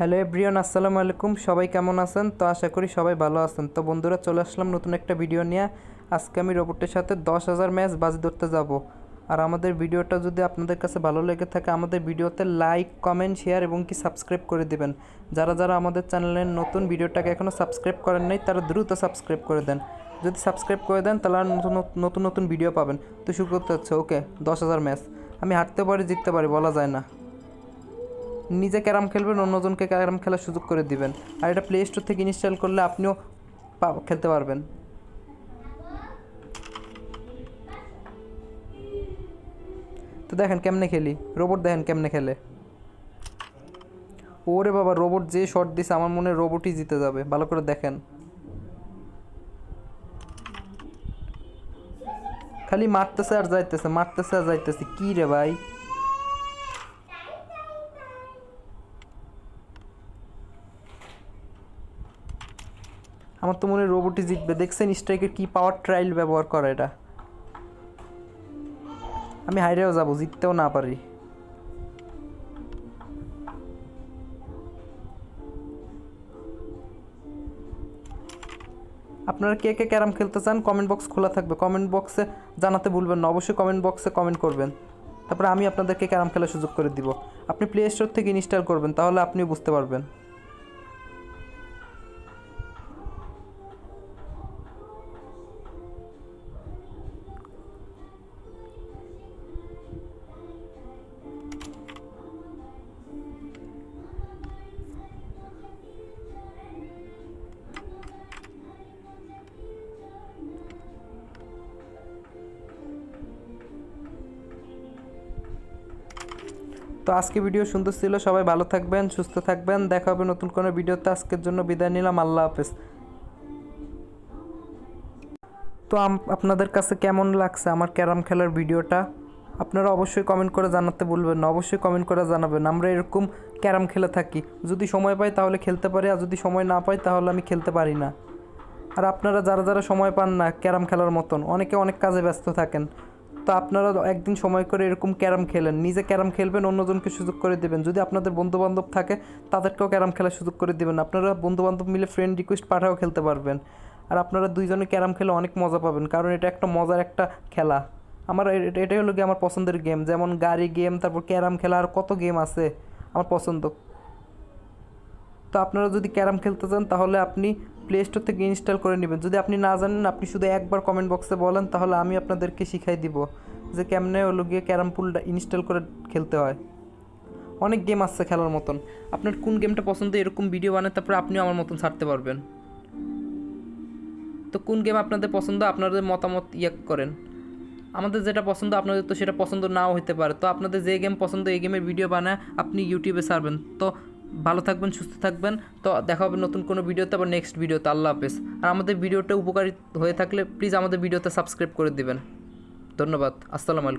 Hello everyone আসসালামু আলাইকুম। সবাই কেমন আছেন? তো আশা করি সবাই ভালো আছেন। তো বন্ধুরা, চলে আসলাম নতুন একটা ভিডিও নিয়ে। আজকে আমি রোবটের সাথে দশ হাজার ম্যাচ বাজি ধরতে যাব। আর আমাদের ভিডিওটা যদি আপনাদের কাছে ভালো লেগে থাকে, আমাদের ভিডিওতে লাইক, কমেন্ট, শেয়ার এবং কি সাবস্ক্রাইব করে দিবেন। যারা যারা আমাদের চ্যানেলের নতুন, ভিডিওটাকে এখনও সাবস্ক্রাইব করেন নাই, তারা দ্রুত সাবস্ক্রাইব করে দেন। যদি সাবস্ক্রাইব করে দেন, তাহলে আর নতুন নতুন নতুন ভিডিও পাবেন। তো শুরু করতে হচ্ছে, ওকে, দশ হাজার ম্যাচ। আমি হাঁটতে পারি, জিততে পারি, বলা যায় না। নিজে ক্যারাম খেলবেন, অন্যজনকে ক্যারাম খেলার সুযোগ করে দিবেন। আর এটা প্লে স্টোর থেকে ইনস্টল করলে আপনিও খেলতে পারবেন। তো দেখেন কেমনে খেলি। রোবট দেখেন কেমনে খেলে। ওরে বাবা, রোবট যে শট দিছে, আমার মনে রোবটই জিতে যাবে। ভালো করে দেখেন। খালি মারতেছে আর যাইতেছে, মারতেছে আর যাইতেছে। কি রে ভাই? আমার তো মনে হয় রোবটই জিতবে। দেখছেন স্ট্রাইকের কি পাওয়ার ট্রায়াল ব্যবহার করে এটা। আমি হাইরেও যাব, জিততেও না পারি। আপনারা কে কে ক্যারাম খেলতে চান কমেন্ট বক্স খোলা থাকবে। কমেন্ট বক্সে জানাতে ভুলবেন না, অবশ্যই কমেন্ট বক্সে কমেন্ট করবেন। তারপরে আমি আপনাদেরকে ক্যারাম খেলার সুযোগ করে দিব। আপনি প্লে স্টোর থেকে ইনস্টল করবেন, তাহলে আপনিও বুঝতে পারবেন। তো আজকে ভিডিও সুন্দর ছিল, সবাই ভালো থাকবেন, সুস্থ থাকবেন। দেখা হবে নতুন কোনো ভিডিওতে। আজকের জন্য বিদায় নিলাম, আল্লাহ হাফেজ। তো আপনাদের কাছে কেমন লাগছে আমার ক্যারাম খেলার ভিডিওটা? আপনারা অবশ্যই কমেন্ট করে জানাতে বলবেন না, অবশ্যই কমেন্ট করে জানাবেন। আমরা এরকম ক্যারাম খেলে থাকি। যদি সময় পাই তাহলে খেলতে পারি, আর যদি সময় না পাই তাহলে আমি খেলতে পারি না। আর আপনারা যারা যারা সময় পান না ক্যারাম খেলার মতন, অনেকে অনেক কাজে ব্যস্ত থাকেন। তো আপনারা একদিন সময় করে এরকম ক্যারাম খেলেন। নিজে ক্যারাম খেলবেন, অন্যজনকে সুযোগ করে দেবেন। যদি আপনাদের বন্ধু বান্ধব থাকে, তাদেরকেও ক্যারাম খেলার সুযোগ করে দেবেন। আপনারা বন্ধু বান্ধব মিলে ফ্রেন্ড রিকোয়েস্ট পাঠাও খেলতে পারবেন। আর আপনারা দুইজনে ক্যারাম খেলে অনেক মজা পাবেন, কারণ এটা একটা মজার একটা খেলা। আমার এটাই হলো গিয়ে আমার পছন্দের গেম যেমন গাড়ি গেম তারপর ক্যারাম খেলা, আর কত গেম আছে আমার পছন্দ। তো আপনারা যদি ক্যারাম খেলতে চান, তাহলে আপনি প্লে স্টোর থেকে ইনস্টল করে নেবেন। যদি আপনি না জানেন, আপনি শুধু একবার কমেন্ট বক্সে বলেন, তাহলে আমি আপনাদেরকে শিখাই দিব যে কেমনে হলো গিয়ে ক্যারাম পুলটা ইনস্টল করে খেলতে হয়। অনেক গেম আসছে খেলার মতন। আপনার কোন গেমটা পছন্দ, এরকম ভিডিও বানায়, তারপরে আপনিও আমার মতন ছাড়তে পারবেন। তো কোন গেম আপনাদের পছন্দ, আপনাদের মতামত ইয়ে করেন। আমাদের যেটা পছন্দ, আপনাদের তো সেটা পছন্দ নাও হতে পারে। তো আপনাদের যে গেম পছন্দ, এই গেমের ভিডিও বানায়, আপনি ইউটিউবে ছাড়বেন। তো ভালো থাকবেন, সুস্থ থাকবেন। তো দেখা হবে নতুন কোনো ভিডিওতে আবার নেক্সট ভিডিওতে। আল্লাহ হাফেজ। আর আমাদের ভিডিওটা উপকারী হয়ে থাকলে প্লিজ আমাদের ভিডিওতে সাবস্ক্রাইব করে দেবেন। ধন্যবাদ। আসসালামু আলাইকুম।